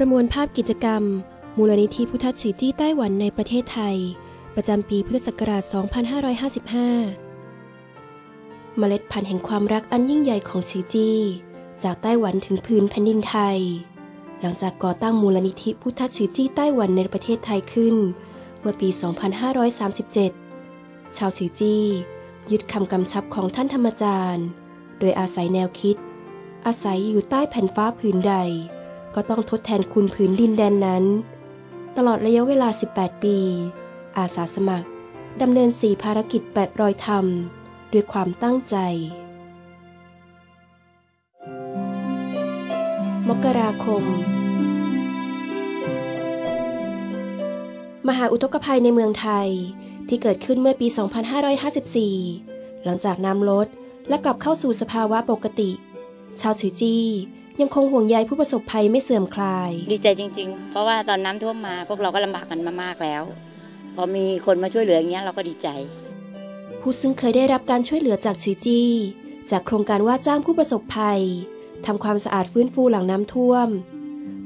ประมวลภาพกิจกรรม มูลนิธิพุทธชิจี้ไต้หวันในประเทศไทย ประจำปีพุทธศักราช 2555 เมล็ดพันธุ์แห่งความรักอันยิ่งใหญ่ของชิจี้ จากไต้หวันถึงพื้นแผ่นดินไทย หลังจากก่อตั้งมูลนิธิพุทธชิจี้ไต้หวันในประเทศไทยขึ้น เมื่อปี 2537 ชาวชิจี้ ยึดคำกำชับของท่านธรรมจารย์ โดยอาศัยแนวคิด อาศัยอยู่ใต้แผ่นฟ้าผืนใด ก็ต้องทดแทนคุณผืนดินแดนนั้น ตลอดระยะเวลา 18 ปี อาสาสมัครดำเนินสี่ภารกิจ8รอยธรรม ด้วยความตั้งใจ มกราคม มหาอุทกภัยในเมืองไทยที่เกิดขึ้นเมื่อปี 2554 หลังจากน้ำลดและกลับเข้าสู่สภาวะปกติ ชาวชือจี้ ยังคงห่วงใยผู้ประสบภัยไม่เสื่อมคลาย ดีใจจริง ๆ เพราะว่าตอนน้ำท่วมมา พวกเราก็ลำบากกันมามากแล้ว พอมีคนมาช่วยเหลืออย่างเงี้ยเราก็ดีใจ ผู้ซึ่งเคยได้รับการช่วยเหลือจากชือจี้ จากโครงการว่าจ้างผู้ประสบภัยทำความสะอาดฟื้นฟูหลังน้ำท่วม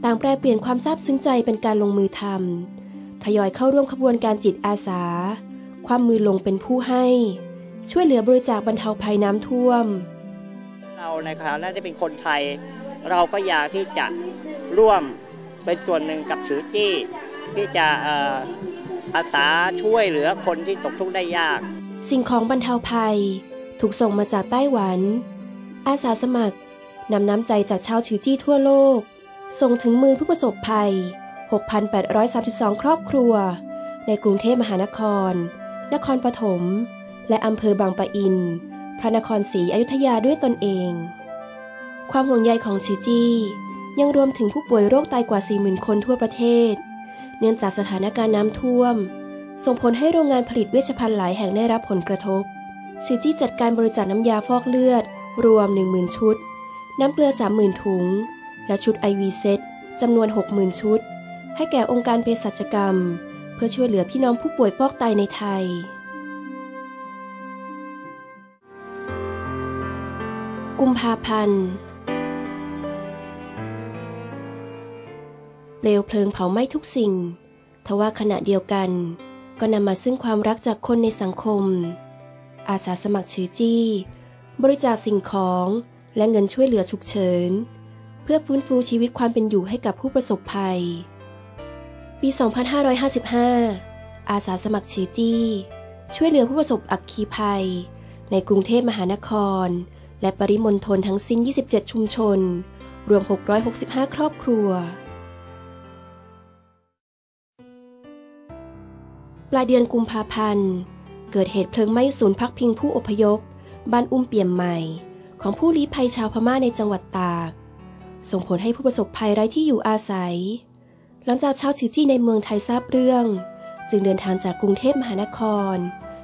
ต่างแปลเปลี่ยนความซาบซึ้งใจเป็นการลงมือทำทยอยเข้าร่วมขบวนการจิตอาสา ความมือลงเป็นผู้ให้ ช่วยเหลือบริจาคบรรเทาภัยน้ำท่วม เราในฐานะที่เป็นคนไทย เราก็อยากที่จะร่วมเป็นส่วนหนึ่งกับสือจี้ ที่จะเอ่ออาสาช่วยเหลือคนที่ตกทุกข์ได้ยาก สิ่งของบรรเทาภัย ถูกส่งมาจากไต้หวัน อาสาสมัครนำน้ำใจจากชาวชือจี้ทั่วโลก ส่งถึงมือผู้ประสบภัย 6,832 ครอบครัว ในกรุงเทพมหานคร นครปฐม และอำเภอบางปะอิน พระนครศรีอยุธยาด้วยตนเอง ความห่วงใยของชือจี้ ยังรวมถึงผู้ป่วยโรคไตกว่า 40,000 คนทั่วประเทศ เนื่องจากสถานการณ์น้ำท่วม ส่งผลให้โรงงานผลิตเวชภัณฑ์หลายแห่งได้รับผลกระทบชือจี้จัดการบริจาคน้ำยาฟอกเลือด รวม 10,000 ชุด น้ำเกลือ 30,000 ถุง และชุดไอวีเซตจำนวน 60,000 ชุด ให้แก่องค์การเภสัชกรรม เพื่อช่วยเหลือพี่น้องผู้ป่วยฟอกไตในไทยกุมภาพันธ์ เปลวเพลิงเผาไหม้ทุกสิ่ง ทว่าขณะเดียวกัน ก็นำมาซึ่งความรักจากคนในสังคม อาสาสมัครชื่อจี้ บริจาคสิ่งของและเงินช่วยเหลือฉุกเฉิน เพื่อฟื้นฟูชีวิตความเป็นอยู่ให้กับผู้ประสบภัย ปี 2555 อาสาสมัครชื่อจี้ ช่วยเหลือผู้ประสบอัคคีภัย ในกรุงเทพมหานคร และปริมณฑลทั้งสิ้น 27 ชุมชน รวม 665 ครอบครัว ปลายเดือนกุมภาพันธ์ เกิดเหตุเพลิงไหม้ศูนย์พักพิงผู้อพยพ บ้านอุ้มเปี่ยมใหม่ ของผู้ลี้ภัยชาวพม่าในจังหวัดตาก ส่งผลให้ผู้ประสบภัยไร้ที่อยู่อาศัย หลังจากชาวชิจี้ในเมืองไทยทราบเรื่อง จึงเดินทางจากกรุงเทพมหานคร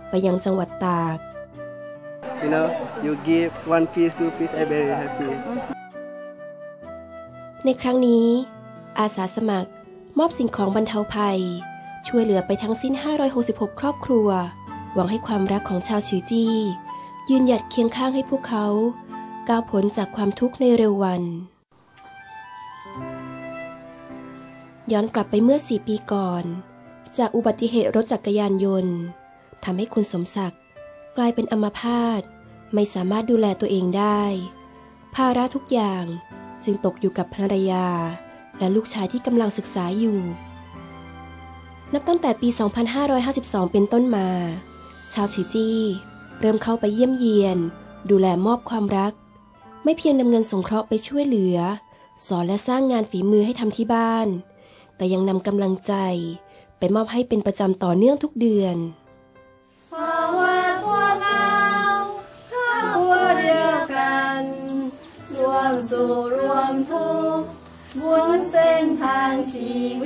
ไปยังจังหวัดตาก You know, you give one piece, two piece, I very happy. ในครั้งนี้ อาสาสมัครมอบสิ่งของบรรเทาภัย ช่วยเหลือไปทั้งสิ้น 566 ครอบครัว หวังให้ความรักของชาวชิวจี้ ยืนหยัดเคียงข้างให้พวกเขาก้าวพ้นจากความทุกข์ในเร็ววัน ย้อนกลับไปเมื่อ 4 ปีก่อน จากอุบัติเหตุรถจักรยานยนต์ทำให้คุณสมศักดิ์กลายเป็นอัมพาตไม่สามารถดูแลตัวเองได้ ภาระทุกอย่างจึงตกอยู่กับภรรยา และลูกชายที่กำลังศึกษาอยู่ นับตั้งแต่ปี 2552 เป็นต้นมา ชาวชิจี้ เริ่มเข้าไปเยี่ยมเยียน ดูแลมอบความรัก ไม่เพียงนำเงินสงเคราะห์ไปช่วยเหลือ สอนและสร้างงานฝีมือให้ทำที่บ้าน แต่ยังนำกำลังใจ ไปมอบให้เป็นประจำต่อเนื่องทุกเดือนราะว่าพวกเราครอบครัวเดียวกันรวมสู่รวมทุกข์บนเส้นทางชีวิต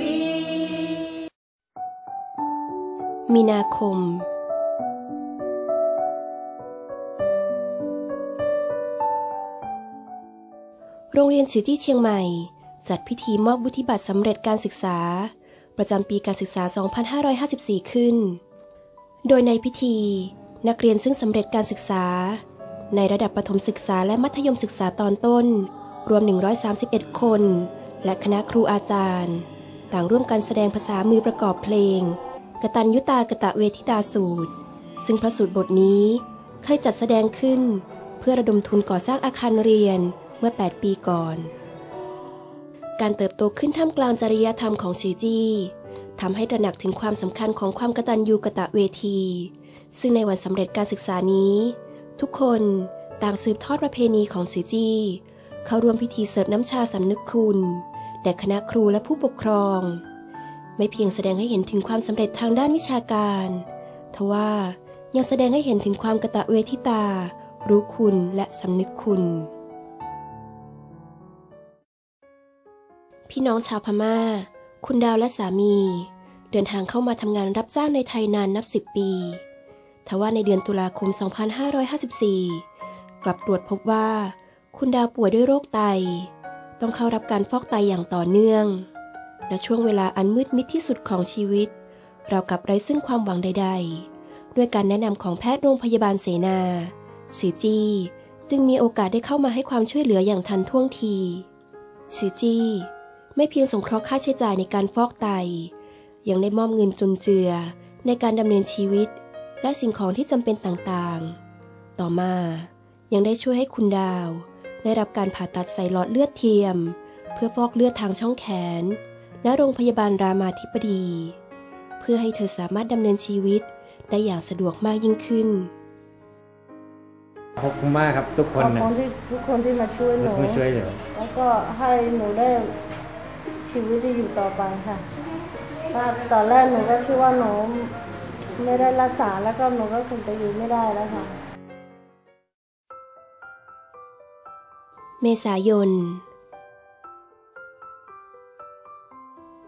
มีนาคม โรงเรียนฉือจี้เชียงใหม่ จัดพิธีมอบวุฒิบัตรสำเร็จการศึกษา ประจำปีการศึกษา 2554 ขึ้น โดยในพิธี นักเรียนซึ่งสำเร็จการศึกษา ในระดับประถมศึกษาและมัธยมศึกษาตอนต้น รวม 131 คน และคณะครูอาจารย์ ต่างร่วมกันแสดงภาษามือประกอบเพลง กตัญยุตากะตะเวทิตาสูตร ซึ่งพระสูตรบทนี้เคยจัดแสดงขึ้น เพื่อระดมทุนก่อสร้างอาคารเรียนเมื่อ 8 ปีก่อน การเติบโตขึ้นท่ามกลางจริยธรรมของชีจี้ทำให้ตระหนักถึงความสำคัญของความกตัญญูกะตะเวที ซึ่งในวันสำเร็จการศึกษานี้ ทุกคนต่างสืบทอดประเพณีของชีจี้ เข้าร่วมพิธีเสิร์ฟน้ำชาสำนึกคุณ แด่คณะครูและผู้ปกครอง ไม่เพียงแสดงให้เห็นถึงความสำเร็จทางด้านวิชาการ ทว่ายังแสดงให้เห็นถึงความกะตะเวทิตา รู้คุณและสำนึกคุณ พี่น้องชาวพม่า คุณดาวและสามี เดินทางเข้ามาทำงานรับจ้างในไทยนานนับสิบปี ทว่าในเดือนตุลาคม 2554 กลับตรวจพบว่า คุณดาวป่วยด้วยโรคไต ต้องเข้ารับการฟอกไตอย่างต่อเนื่อง และช่วงเวลาอันมืดมิดที่สุดของชีวิต เรากลับไร้ซึ่งความหวังใด ๆ ด้วยการแนะนำของแพทย์โรงพยาบาลเสนาสีจีจึงมีโอกาสได้เข้ามาให้ความช่วยเหลืออย่างทันท่วงทีสีจีไม่เพียงสงเคราะห์ค่าใช้จ่ายในการฟอกไต ยังได้มอบเงินจุนเจือในการดำเนินชีวิต และสิ่งของที่จำเป็นต่างๆ ต่อมายังได้ช่วยให้คุณดาว ได้รับการผ่าตัดใส่หลอดเลือดเทียม เพื่อฟอกเลือดทางช่องแขน ณโรงพยาบาลรามาธิบดี เพื่อให้เธอสามารถดำเนินชีวิตได้อย่างสะดวกมากยิ่งขึ้น ขอบคุณมากครับทุกคขนอบนะคุณที่ทุกคนที่มาช่วยหนูมาช่วยเหลือแล้วก็ให้หนูได้ชีวิตที่อยู่ต่อไปค่ะถ้าตอนแรกหนูก็คิดว่าหนูไม่ได้รักษาแล้วก็หนูก็คงจะอยู่ไม่ได้แล้วค่ะ เมษายน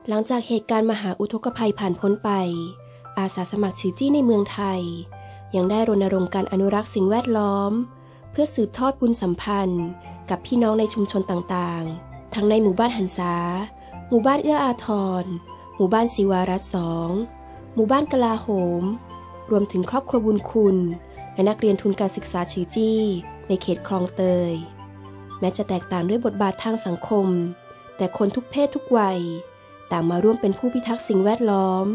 หลังจากเหตุการณ์มหาอุทกภัยผ่านพ้นไป อาสาสมัครชือจี้ในเมืองไทย ยังได้รณรงค์การอนุรักษ์สิ่งแวดล้อม เพื่อสืบทอดบุญสัมพันธ์ กับพี่น้องในชุมชนต่างๆ ทั้งในหมู่บ้านหันษา หมู่บ้านเอื้ออาทร หมู่บ้านศิวารัตสองหมู่บ้านกลาโหม รวมถึงครอบครัวบุญคุณ และนักเรียนทุนการศึกษาชือจี้ ในเขตคลองเตย แม้จะแตกต่างด้วยบทบาททางสังคม แต่คนทุกเพศทุกวัย ต่างมาร่วมเป็นผู้พิทักษ์สิ่งแวดล้อม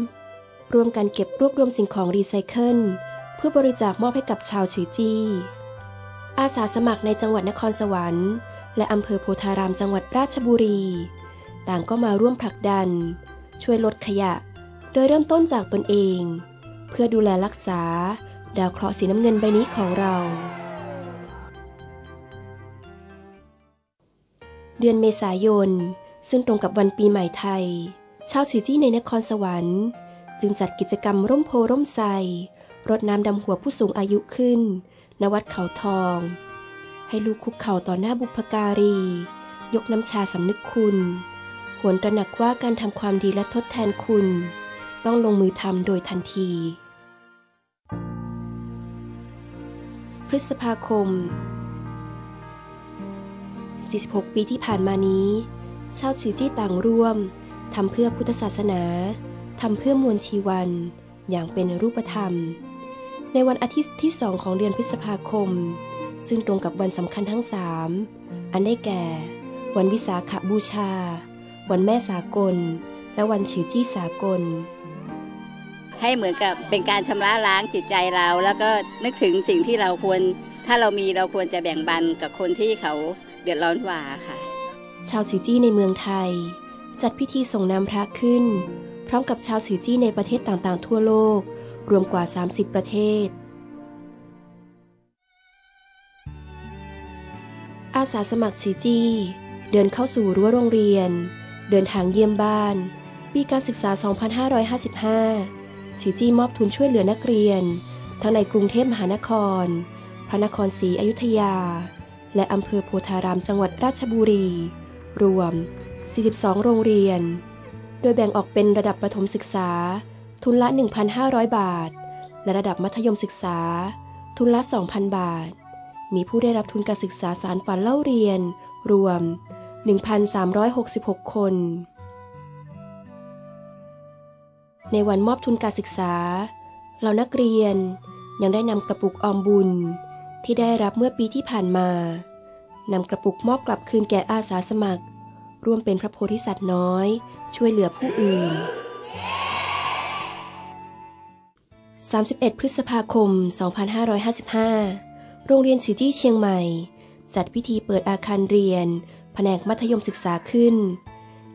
ร่วมกันเก็บรวบรวมสิ่งของรีไซเคิลเพื่อบริจาคมอบให้กับชาวชือจี้อาสาสมัครในจังหวัดนครสวรรค์ และอำเภอโพธารามจังหวัดราชบุรี ต่างก็มาร่วมผลักดัน ช่วยลดขยะ โดยเริ่มต้นจากตนเอง เพื่อดูแลรักษา ดาวเคราะห์สีน้ำเงินใบนี้ของเราเดือนเมษายน ซึ่งตรงกับวันปีใหม่ไทย ชาวชือจี้ในนครสวรรค์ จึงจัดกิจกรรมร่มโพร่มไทรรดน้ำดำหัวผู้สูงอายุขึ้น ณ วัดเขาทอง ให้ลูกคุกเข่าต่อหน้าบุพการี ยกน้ำชาสำนึกคุณ หวนตระหนักว่าการทำความดีและทดแทนคุณ ต้องลงมือทำโดยทันที พฤษภาคม 46 ปีที่ผ่านมานี้ ชาวชือจี้ต่างร่วมทำเพื่อพุทธศาสนาทำเพื่อมวลชีวัน อย่างเป็นรูปธรรม ในวันอาทิตย์ที่สองของเดือนพฤษภาคม ซึ่งตรงกับวันสำคัญทั้งสามอันได้แก่ วันวิสาขบูชา วันแม่สากล และวันชือจี้สากลให้เหมือนกับเป็นการชำระล้างจิตใจเรา แล้วก็นึกถึงสิ่งที่เราควร ถ้าเรามีเราควรจะแบ่งปันกับคนที่เขาเดือดร้อนกว่าค่ะ ชาวชือจี้ในเมืองไทย จัดพิธีส่งน้ำพระขึ้น พร้อมกับชาวชือจี้ในประเทศต่างๆ ทั่วโลก รวมกว่า 30 ประเทศ อาสาสมัครชือจี้ เดินเข้าสู่รั้วโรงเรียน เดินทางเยี่ยมบ้าน ปีการศึกษา 2555ชือจี้มอบทุนช่วยเหลือนักเรียน ทั้งในกรุงเทพมหานคร พระนครศรีอยุธยาและอำเภอโพธารามจังหวัดราชบุรี รวม 42 โรงเรียน โดยแบ่งออกเป็นระดับประถมศึกษา ทุนละ 1,500 บาท และระดับมัธยมศึกษา ทุนละ 2,000 บาท มีผู้ได้รับทุนการศึกษาสารฝันเล่าเรียน รวม 1,366 คน ในวันมอบทุนการศึกษา เหล่านักเรียนยังได้นำกระปุกออมบุญที่ได้รับเมื่อปีที่ผ่านมา นำกระปุกมอบกลับคืนแก่อาสาสมัคร ร่วมเป็นพระโพธิสัตว์น้อย ช่วยเหลือผู้อื่น 31 พฤษภาคม 2555 โรงเรียนฉือจี้เชียงใหม่ จัดพิธีเปิดอาคารเรียน แผนกมัธยมศึกษาขึ้น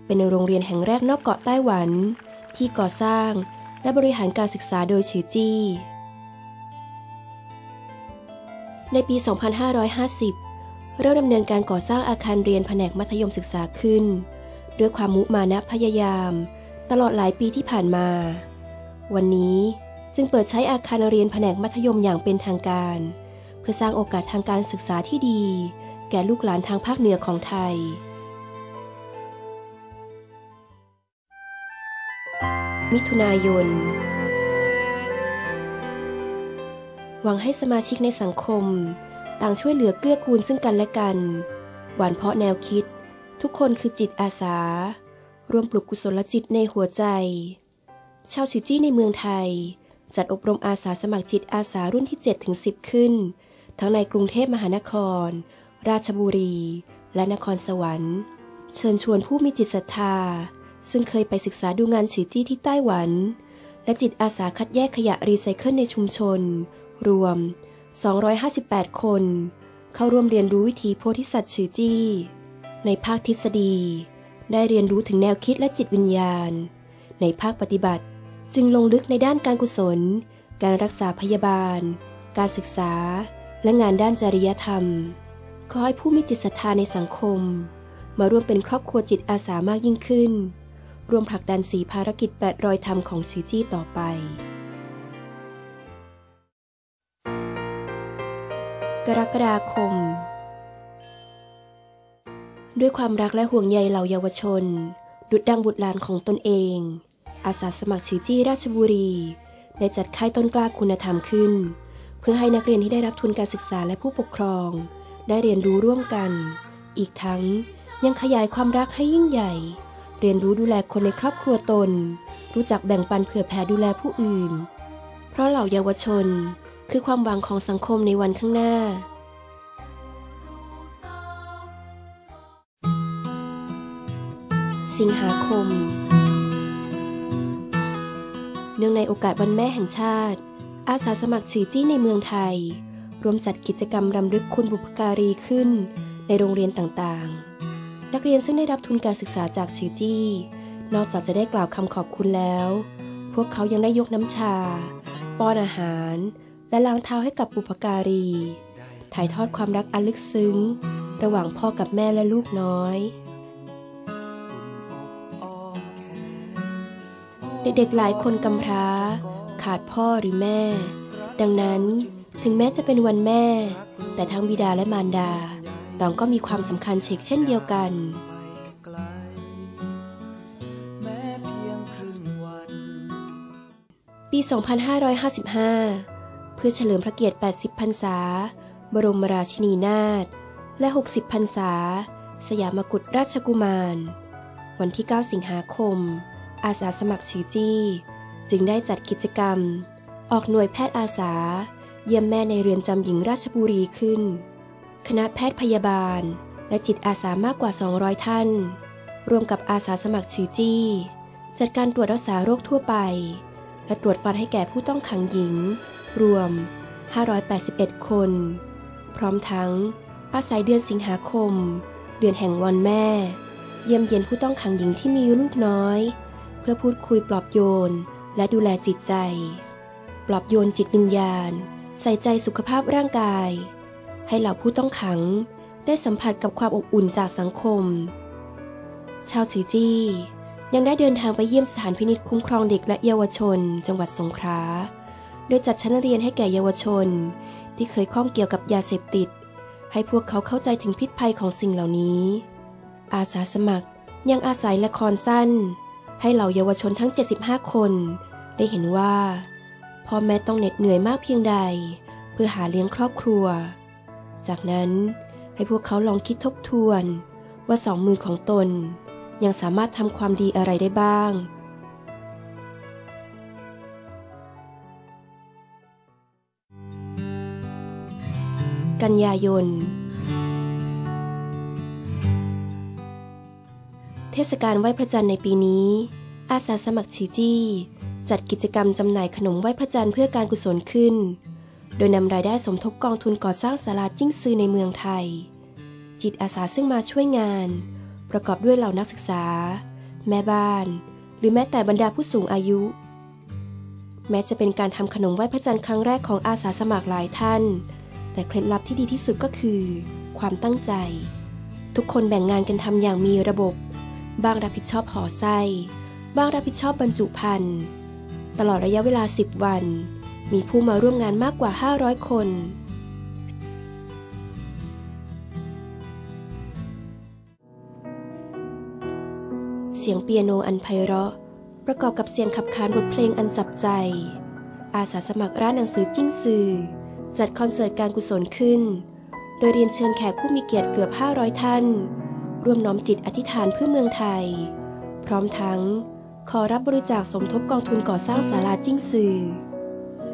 เป็นโรงเรียนแห่งแรกนอกเกาะไต้หวัน ที่ก่อสร้างและบริหารการศึกษาโดยฉือจี้ในปี 2550 เริ่มดำเนินการก่อสร้างอาคารเรียนแผนกมัธยมศึกษาขึ้น ด้วยความมุมานะพยายาม ตลอดหลายปีที่ผ่านมา วันนี้จึงเปิดใช้อาคารเรียนแผนกมัธยมอย่างเป็นทางการ เพื่อสร้างโอกาสทางการศึกษาที่ดี แก่ลูกหลานทางภาคเหนือของไทย มิถุนายน หวังให้สมาชิกในสังคม ต่างช่วยเหลือเกื้อกูลซึ่งกันและกัน หวานเพาะแนวคิด ทุกคนคือจิตอาสารวมปลุกกุศลจิตในหัวใจ ชาวชิจี้ในเมืองไทย จัดอบรมอาสาสมัครจิตอาสารุ่นที่7ถึง10 ขึ้น ทั้งในกรุงเทพมหานคร ราชบุรี และนครสวรรค์ เชิญชวนผู้มีจิตศรัทธา ซึ่งเคยไปศึกษาดูงานฉีจี้ที่ไต้หวัน และจิตอาสาคัดแยกขยะรีไซเคิลในชุมชน รวม 258 คน เข้าร่วมเรียนรู้วิธีโพธิสัตว์ฉือจี้ ในภาคทฤษฎี ได้เรียนรู้ถึงแนวคิดและจิตวิญญาณ ในภาคปฏิบัติจึงลงลึกในด้านการกุศล การรักษาพยาบาล การศึกษา และงานด้านจริยธรรม ขอให้ผู้มีจิตศรัทธาในสังคม มาร่วมเป็นครอบครัวจิตอาสามากยิ่งขึ้น ร่วมผลักดันสีภารกิจแปดรอยธรรมของชีจี้ต่อไป กรกฎาคม ด้วยความรักและห่วงใยเหล่าเยาวชน ดุดดังบุตรหลานของตนเอง อาสาสมัครชีจี้ราชบุรี ได้จัดค่ายต้นกล้าคุณธรรมขึ้น เพื่อให้นักเรียนที่ได้รับทุนการศึกษาและผู้ปกครอง ได้เรียนรู้ร่วมกัน อีกทั้งยังขยายความรักให้ยิ่งใหญ่ เรียนรู้ดูแลคนในครอบครัวตน รู้จักแบ่งปันเผื่อแผ่ดูแลผู้อื่น เพราะเหล่าเยาวชน คือความหวังของสังคมในวันข้างหน้า สิงหาคม เนื่องในโอกาสวันแม่แห่งชาติ อาสาสมัครฉีจี้ในเมืองไทยร่วมจัดกิจกรรมรำลึกคุณบุพการีขึ้นในโรงเรียนต่างๆ นักเรียนซึ่งได้รับทุนการศึกษาจากฉีจี้ นอกจากจะได้กล่าวคำขอบคุณแล้ว พวกเขายังได้ยกน้ำชา ป้อนอาหาร และล้างเท้าให้กับบุพการี ถ่ายทอดความรักอันลึกซึ้ง ระหว่างพ่อกับแม่และลูกน้อย เด็กๆหลายคนกำพร้า ขาดพ่อหรือแม่ ดังนั้นถึงแม้จะเป็นวันแม่ แต่ทั้งบิดาและมารดาต่างก็มีความสำคัญเชกเช่นเดียวกันปี 2555 พื่อเฉลิมพระเกียรติ 80 พรรษา บรมราชินีนาถ และ 60 พรรษา สยามกุฎราชกุมาร วันที่ 9 สิงหาคม อาสาสมัครชีจี้ จึงได้จัดกิจกรรม ออกหน่วยแพทย์อาสา เยี่ยมแม่ในเรือนจำหญิงราชบุรีขึ้น คณะแพทย์พยาบาล และจิตอาสามากกว่า 200 ท่าน รวมกับอาสาสมัครชีจี้ จัดการตรวจรักษาโรคทั่วไป และตรวจฟันให้แก่ผู้ต้องขังหญิง รวม 581 คน พร้อมทั้งอาศัยเดือนสิงหาคม เดือนแห่งวันแม่ เยี่ยมเยียนผู้ต้องขังหญิงที่มีลูกน้อย เพื่อพูดคุยปลอบโยนและดูแลจิตใจ ปลอบโยนจิตวิญญาณ ใส่ใจสุขภาพร่างกาย ให้เหล่าผู้ต้องขังได้สัมผัสกับความอบอุ่นจากสังคม ชาวชือจี้ยังได้เดินทางไปเยี่ยมสถานพินิจคุ้มครองเด็กและเยาวชน จังหวัดสงขลา โดยจัดชั้นเรียนให้แก่เยาวชน ที่เคยข้องเกี่ยวกับยาเสพติด ให้พวกเขาเข้าใจถึงพิษภัยของสิ่งเหล่านี้ อาสาสมัครยังอาศัยละครสั้น ให้เหล่าเยาวชนทั้ง 75 คน ได้เห็นว่าพ่อแม่ต้องเหน็ดเหนื่อยมากเพียงใด เพื่อหาเลี้ยงครอบครัว จากนั้นให้พวกเขาลองคิดทบทวน ว่าสองมือของตน ยังสามารถทำความดีอะไรได้บ้าง กันยายนศกาลไหว้พระจันทร์ในปีนี้ อาสาสมัครชีจี้ จัดกิจกรรมจำหน่ายขนมไหว้พระจันทร์เพื่อการกุศลขึ้น โดยนำรายได้สมทบกองทุนก่อสร้างศาลาจิ้งซือในเมืองไทย จิตอาสาซึ่งมาช่วยงาน ประกอบด้วยเหล่านักศึกษา แม่บ้าน หรือแม้แต่บรรดาผู้สูงอายุแม้จะเป็นการทำขนมไหว้พระจันทร์ครั้งแรกของอาสาสมัครหลายท่าน แต่เคล็ดลับที่ดีที่สุดก็คือ ความตั้งใจ ทุกคนแบ่งงานกันทำอย่างมีระบบบางรับผิดชอบห่อไส้บางรับผิดชอบบรรจุภัณฑ์ตลอดระยะเวลา 10 วัน มีผู้มาร่วมงานมากกว่า 500 คน เสียงเปียโนอันไพเราะ ประกอบกับเสียงขับขานบทเพลงอันจับใจ อาสาสมัครร้านหนังสือจิ้งซือ จัดคอนเสิร์ตการกุศลขึ้น โดยเรียนเชิญแขกผู้มีเกียรติเกือบ 500 ท่าน ร่วมน้อมจิตอธิษฐานเพื่อเมืองไทย พร้อมทั้งขอรับบริจาคสมทบกองทุนก่อสร้างศาลาจิ้งซือ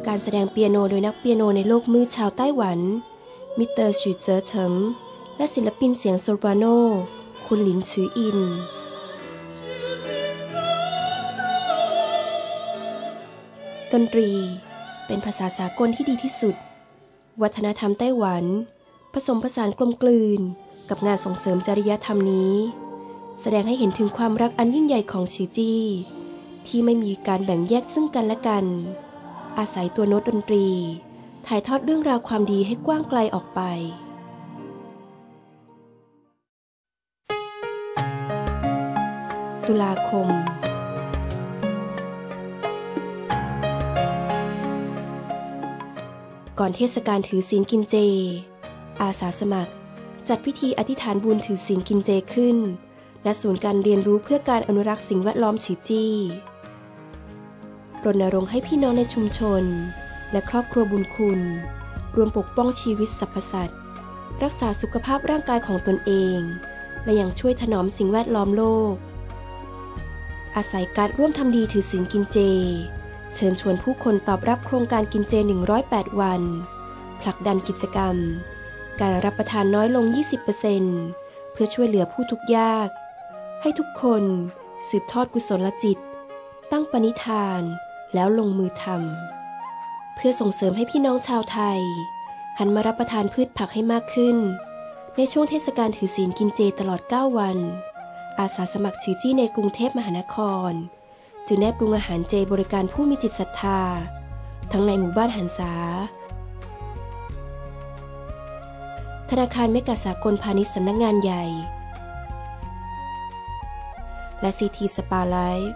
การแสดงเปียโนโดยนักเปียโนในโลกมืดชาวไต้หวัน มิสเตอร์ชูเจอเฉิง และศิลปินเสียงโซปราโน คุณหลินซืออินดนตรี เป็นภาษาสากลที่ดีที่สุด วัฒนธรรมไต้หวัน ผสมผสานกลมกลืน กับงานส่งเสริมจริยธรรมนี้ แสดงให้เห็นถึงความรักอันยิ่งใหญ่ของชีจี้ ที่ไม่มีการแบ่งแยกซึ่งกันและกัน อาศัยตัวโน้ตดนตรี ถ่ายทอดเรื่องราวความดีให้กว้างไกลออกไปตุลาคม ก่อนเทศกาลถือศีลกินเจ อาสาสมัคร จัดพิธีอธิษฐานบุญถือศีลกินเจขึ้น ณศูนย์การเรียนรู้เพื่อการอนุรักษ์สิ่งแวดล้อมฉีจี้รณรงค์ให้พี่น้องในชุมชน และครอบครัวบุญคุณ รวมปกป้องชีวิตสรรพสัตว์ รักษาสุขภาพร่างกายของตนเอง และยังช่วยถนอมสิ่งแวดล้อมโลก อาศัยการร่วมทำดีถือศีลกินเจ เชิญชวนผู้คนตอบรับโครงการกินเจ 108 วัน ผลักดันกิจกรรม การรับประทานน้อยลง 20%เพื่อช่วยเหลือผู้ทุกข์ยาก ให้ทุกคนสืบทอดกุศลจิต ตั้งปณิธานแล้วลงมือทำเพื่อส่งเสริมให้พี่น้องชาวไทย หันมารับประทานพืชผักให้มากขึ้น ในช่วงเทศกาลถือศีลกินเจตลอด 9 วัน อาสาสมัครชื่อจี้ในกรุงเทพมหานคร จึงได้ปรุงอาหารเจบริการผู้มีจิตศรัทธา ทั้งในหมู่บ้านหันษา ธนาคารเมกะสากลพาณิชย์สำนักงงานใหญ่ และซีทีสปาไลฟ์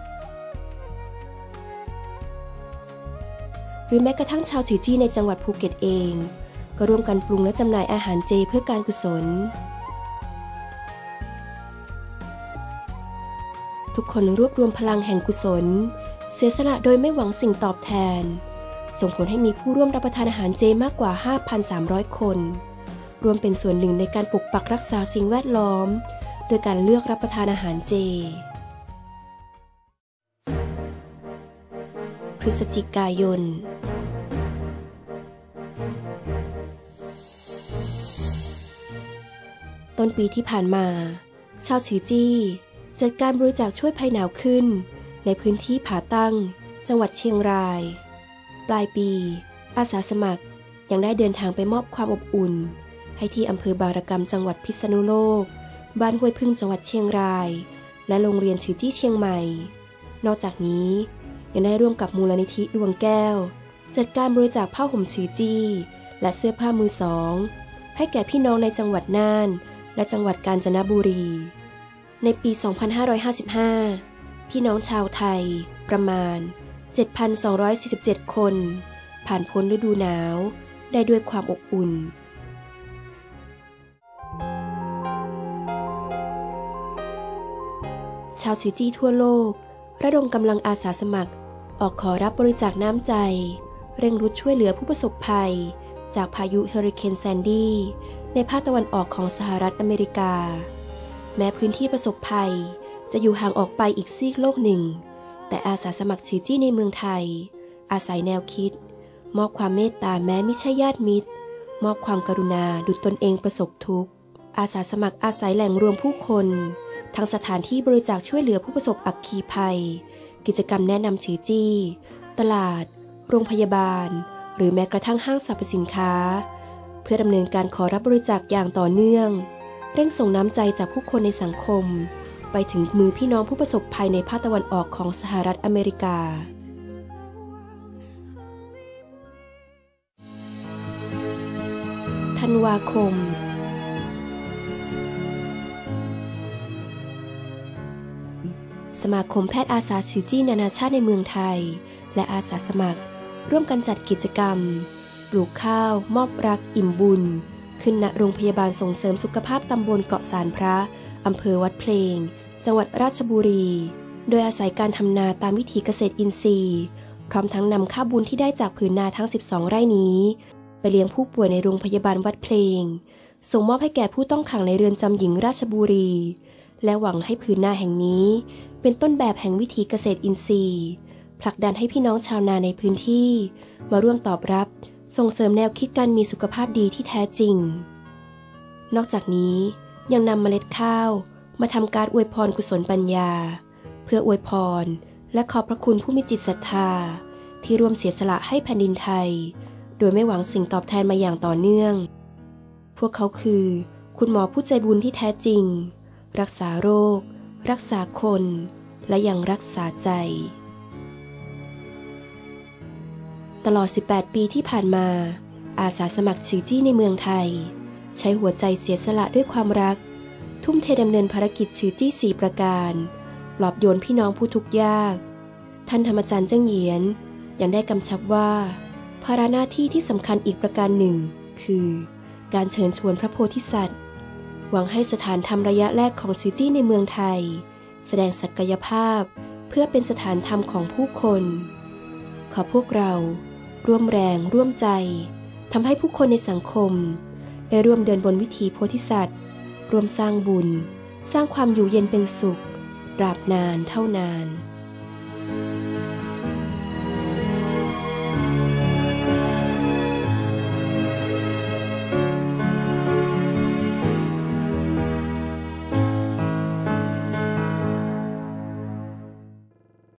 หรือแม้กระทั่งชาวถือจี้ในจังหวัดภูเก็ตเอง ก็ร่วมกันปรุงและจำหน่ายอาหารเจเพื่อการกุศล ทุกคนรวบรวมพลังแห่งกุศล เสียสละโดยไม่หวังสิ่งตอบแทน ส่งผลให้มีผู้ร่วมรับประทานอาหารเจมากกว่า 5,300 คน รวมเป็นส่วนหนึ่งในการปกปักรักษาสิ่งแวดล้อม โดยการเลือกรับประทานอาหารเจ พฤศจิกายนต้นปีที่ผ่านมา ชาวชือจี้ จัดการบริจาคช่วยภัยหนาวขึ้น ในพื้นที่ผาตั้ง จังหวัดเชียงราย ปลายปี อาสาสมัครยังได้เดินทางไปมอบความอบอุ่น ให้ที่อำเภอบารกรรมจังหวัดพิษณุโลก บ้านห้วยพึ่งจังหวัดเชียงราย และโรงเรียนชื่อที่เชียงใหม่ นอกจากนี้ยังได้ร่วมกับมูลนิธิดวงแก้ว จัดการบริจาคผ้าห่มชือจี้ และเสื้อผ้ามือสอง ให้แก่พี่น้องในจังหวัดน่าน และจังหวัดกาญจนบุรี ในปี 2555 พี่น้องชาวไทย ประมาณ 7,247 คน ผ่านพ้นฤดูหนาว ได้ด้วยความอบอุ่นชาวชิจี้ทั่วโลก ระดมกำลังอาสาสมัคร ออกขอรับบริจาคน้ำใจ เร่งรุดช่วยเหลือผู้ประสบภัย จากพายุเฮอริเคนแซนดี้ในภาคตะวันออกของสหรัฐอเมริกา แม้พื้นที่ประสบภัย จะอยู่ห่างออกไปอีกซีกโลกหนึ่ง แต่อาสาสมัครชีจี้ในเมืองไทย อาศัยแนวคิด มอบความเมตตาแม้ไม่ใช่ญาติมิตร มอบความกรุณาดุจตนเองประสบทุกข์ อาสาสมัครอาศัยแหล่งรวมผู้คนทั้งสถานที่บริจาคช่วยเหลือผู้ประสบอัคคีภัย กิจกรรมแนะนำชือจี้ ตลาด โรงพยาบาล หรือแม้กระทั่งห้างสรรพสินค้า เพื่อดำเนินการขอรับบริจาคอย่างต่อเนื่อง เร่งส่งน้ำใจจากผู้คนในสังคม ไปถึงมือพี่น้องผู้ประสบภัยในภาคตะวันออกของสหรัฐอเมริกาธันวาคม สมาคมแพทย์อาสาชือจี้นานาชาติในเมืองไทย และอาสาสมัคร ร่วมกันจัดกิจกรรม ปลูกข้าว มอบรัก อิ่มบุญ ขึ้นณโรงพยาบาลส่งเสริมสุขภาพตำบลเกาะสารพระอำเภอวัดเพลง จังหวัดราชบุรี โดยอาศัยการทำนาตามวิถีเกษตรอินทรีย์ พร้อมทั้งนำข้าวบุญที่ได้จากผืนนาทั้ง 12 ไร่นี้ ไปเลี้ยงผู้ป่วยในโรงพยาบาลวัดเพลง ส่งมอบให้แก่ผู้ต้องขังในเรือนจำหญิงราชบุรี และหวังให้ผืนนาแห่งนี้ เป็นต้นแบบแห่งวิถีเกษตรอินทรีย์ ผลักดันให้พี่น้องชาวนาในพื้นที่ มาร่วมตอบรับ ส่งเสริมแนวคิดการมีสุขภาพดีที่แท้จริง นอกจากนี้ยังนำเมล็ดข้าวมาทำการอวยพรกุศลปัญญา เพื่ออวยพรและขอบพระคุณผู้มีจิตศรัทธา ที่ร่วมเสียสละให้แผ่นดินไทย โดยไม่หวังสิ่งตอบแทนมาอย่างต่อเนื่อง พวกเขาคือ คุณหมอผู้ใจบุญที่แท้จริง รักษาโรค รักษาคน และยังรักษาใจ ตลอด 18 ปีที่ผ่านมา อาสาสมัครชือจี้ในเมืองไทย ใช้หัวใจเสียสละด้วยความรัก ทุ่มเทดำเนินภารกิจชือจี้สี่ประการ ปลอบโยนพี่น้องผู้ทุกข์ยาก ท่านธรรมจารย์เจ้งเหยียน ยังได้กำชับว่า ภาระหน้าที่ที่สำคัญอีกประการหนึ่ง คือ การเชิญชวนพระโพธิสัตว์ หวังให้สถานธรรมระยะแรกของชือจี้ในเมืองไทย แสดงศักยภาพเพื่อเป็นสถานธรรมของผู้คนขอพวกเรา ร่วมแรงร่วมใจทำให้ผู้คนในสังคม ได้ร่วมเดินบนวิถีโพธิสัตว์ ร่วมสร้างบุญ สร้างความอยู่เย็นเป็นสุขตราบนานเท่านาน「